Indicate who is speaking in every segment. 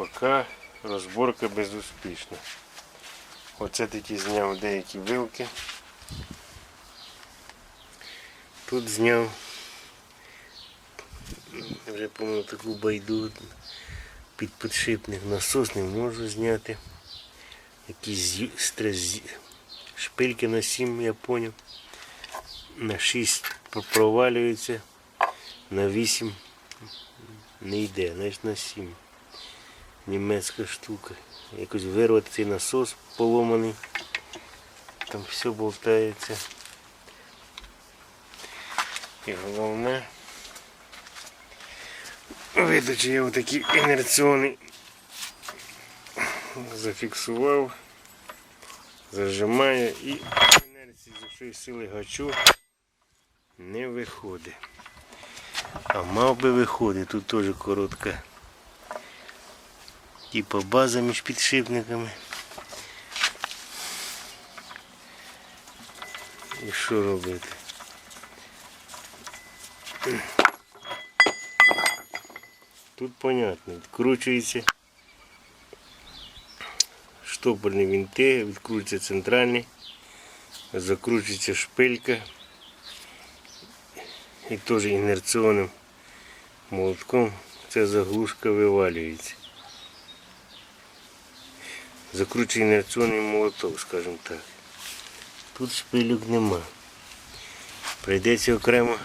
Speaker 1: Поки розборка безуспішна. Оце тільки зняв деякі вилки. Тут зняв вже по-моєму таку байду під підшипник насос не можу зняти. Якісь стрес шпильки на 7, я поняв. На 6 про- провалюється, на 8 не йде, значить на 7. Німецька штука. Якось вирвати цей насос поломаний. Там все болтається. І головне. Видачі я отакий інерційний зафіксував, зажимаю і інерції з якої сили гачу не виходить. А мав би виходить, тут теж коротка. Типа база між підшипниками. І що робити? Тут понятно, відкручується штопорні вінти, відкручується центральний, закручується шпилька і теж інерційним молотком ця заглушка вивалюється. Закручує інерційний молоток, скажімо так. Тут шпилюк нема. Прийдеться окремо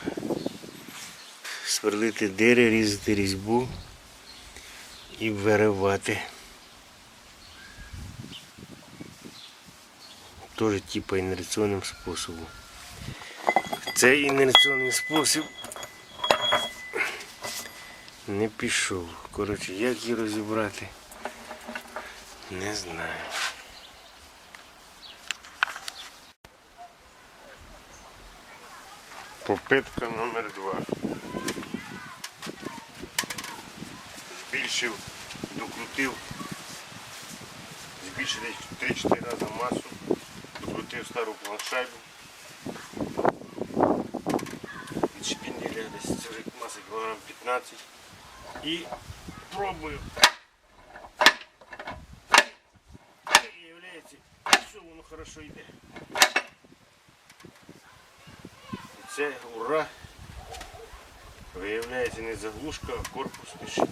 Speaker 1: сверлити дири, різати різьбу і виривати. Теж типа інерційним способом. Цей інерційний спосіб не пішов. Коротше, як її розібрати, не знаю. Попитка номер два. Збільшив, докрутив, збільшив десь 3-4 рази масу, докрутив стару планшайбу. Від шпінделя десь маса кілограм 15. І пробую. І виявляється, все воно хорошо йде. Це ура! Виявляється не заглушка, а корпус пішов.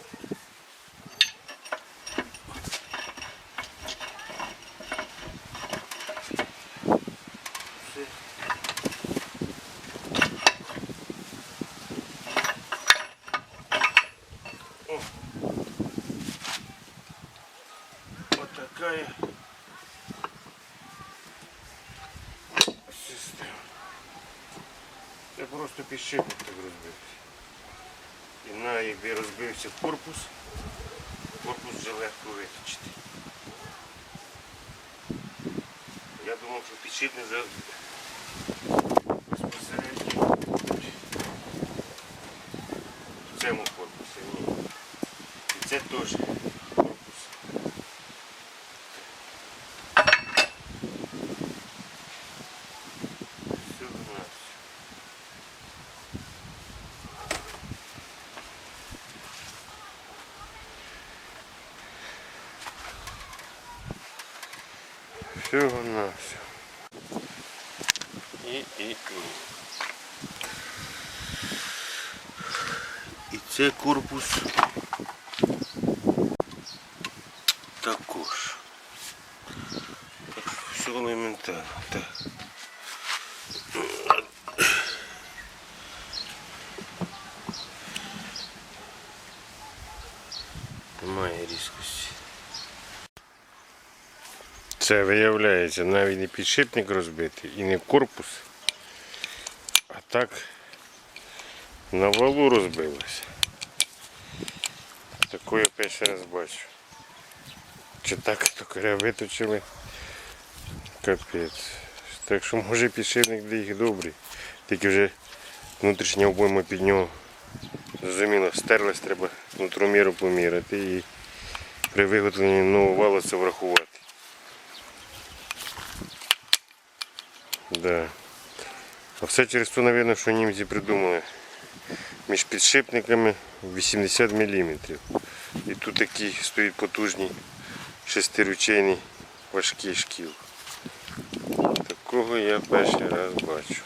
Speaker 1: Підшипник так розбився. І на якби розбився корпус, корпус вже легко виточити. Я думав, що підшипник вже безпосередньо в цьому корпусі. Ні. І це теж корпус. Все у нас. Всього на все. І, і, і. І це корпус також. Так що все елементарно. Так. Немає різкості. Це виявляється навіть не підшипник розбитий і не корпус, а так на валу розбилося. Таке я перший раз бачу. Чи так токаря виточили? Капець. Так що може підшипник для їх добрий. Тільки вже внутрішня обойма під нього зрозуміло, стерлась, треба внутріміру поміряти і при виготовленні нового валу це врахувати. Да. А все через то, мабуть, що німці придумали між підшипниками 80 мм.
Speaker 2: І тут такий стоїть потужний шестиручейний важкий шкіл. Такого я перший раз бачу.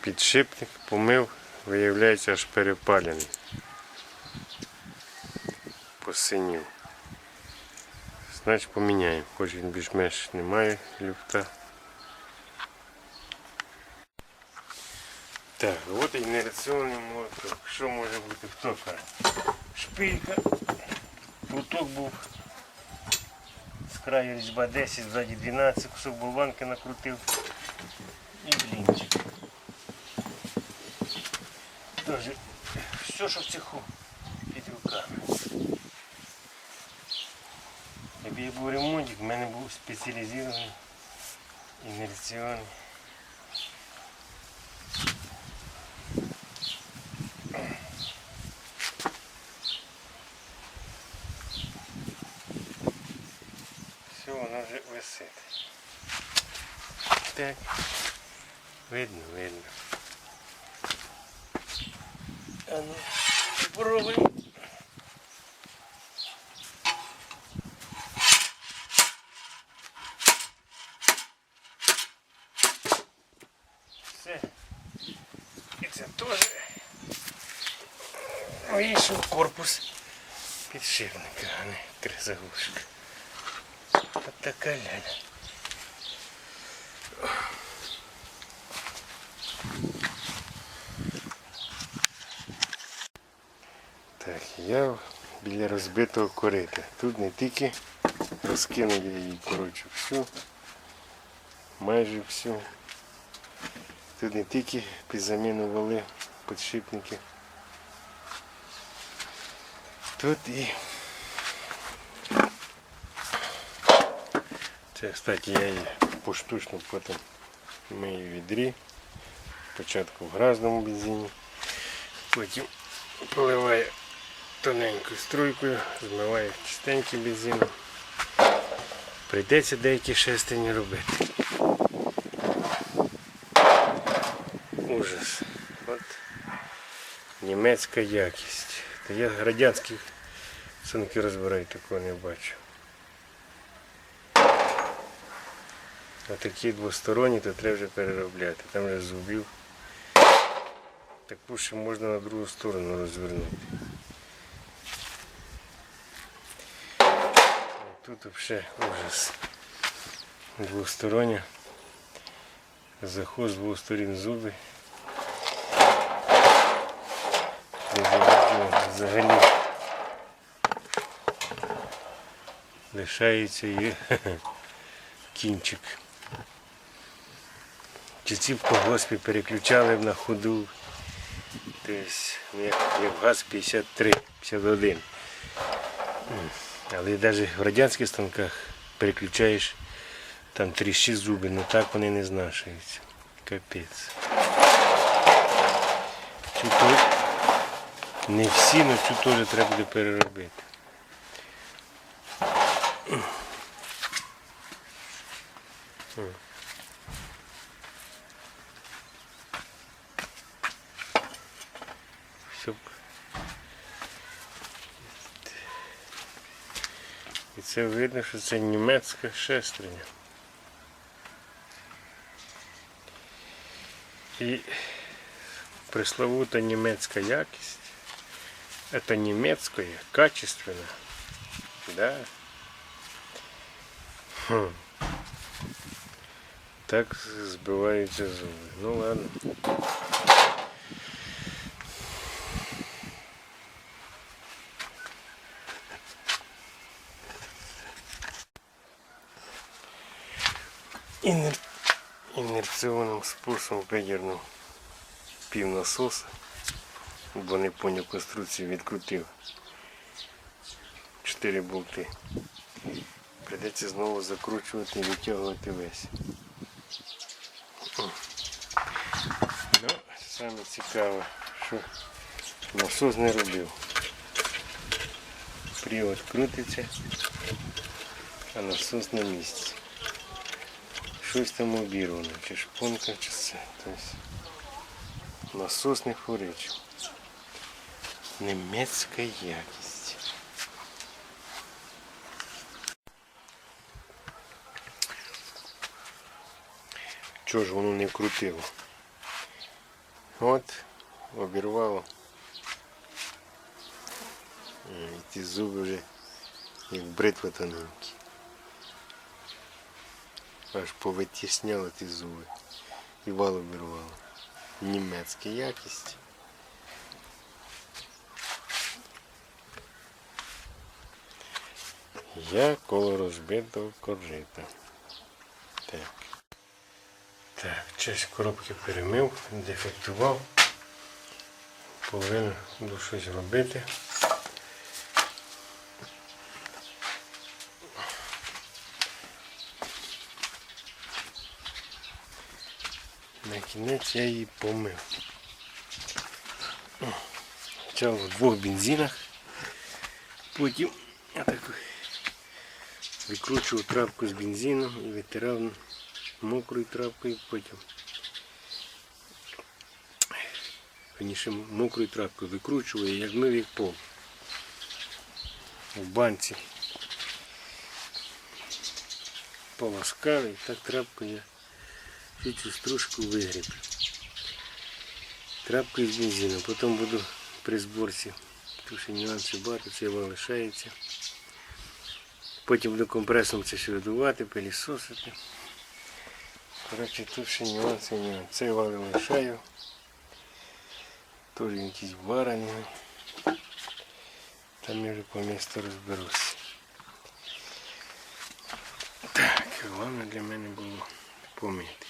Speaker 2: Підшипник помив, виявляється аж перепалений. Посинів. Значить поміняємо, хоч він більш-менш не має люфта. Так, от інерційний мотор. Що може бути в токаря? Шпилька. Плуток був. З краю різьба 10, ззаді 12, кусок болванки накрутив. І блінчик. Тоже все, що в цеху під руками. Якби я був ремонтик, в мене був спеціалізований інерційний. Все, воно вже висить. Так. Видно, видно. А ну, попробуємо. Все. І це теж вийшов корпус підшипника, а не кризаглушка. От така ляля. Так, я біля розбитого корита. Тут не тільки розкинув я її, коротше, всю, майже всю. Тут не тільки під заміну вали підшипники. Тут і це, кстати, я її поштучно потім мию відрі. Спочатку в грязному бензині, потім поливаю тоненькою струйкою, змиваю чистенький бензин. Прийдеться деякі шестерні робити. Ужас. От німецька якість. Та я радянських санки розбираю, такого не бачу. А такі двосторонні, то треба вже переробляти. Там вже зубів. Таку ще можна на другу сторону розвернути. Тут взагалі ужас. Двостороння. Заход з двох сторін зуби. Взагалі лишається і кінчик. Чи ці в колгоспі переключали на ходу. Тобто, ну, як, як газ 53, 51. Але навіть в радянських станках переключаєш там тріщі зуби, ну так вони не знашуються. Капець. Не всі, але цю теж треба буде переробити. Щоб... І це видно, що це німецька шестерня. І пресловута німецька якість. Это немецкое, качественно. Да. Хм. Так збиваються зуби. Ну ладно. Інер... Інерційним способом видірнув пів бо не поняв конструкцію, відкрутив чотири болти. Придеться знову закручувати і витягувати весь. Ну, саме цікаве, що насос не робив. Привод крутиться, а насос на місці. Щось там обірвано, чи шпонка, чи це. Тобто насос не хворить. Німецька якість. Чого ж воно не крутило? От, обірвало. І ті зуби вже як бритва тоненькі. Аж повитісняло ті зуби. І вал обірвало. Німецька якість. Я коло розбитого коржита. Так. Так, часть коробки перемив, дефектував. Повинен буду щось робити. На кінець я її помив. Почав в двох бензинах. Потім викручував трапку з бензином і витирав мокрою трапкою, потім Раніше мокрою трапкою викручував, як мив як пол. В банці. Полоскали, і так трапкою я всю цю стружку вигріб. Трапкою з бензином. Потім буду при зборці. Тут ще нюанси багато, це лишається. Потім буду компресом це все видувати, пилісосити. Коротше, тут ще нюанси, нюанси. Цей валив лишаю. Теж якісь варений. Там я вже по місту розберусь. Так, головне для мене було помити.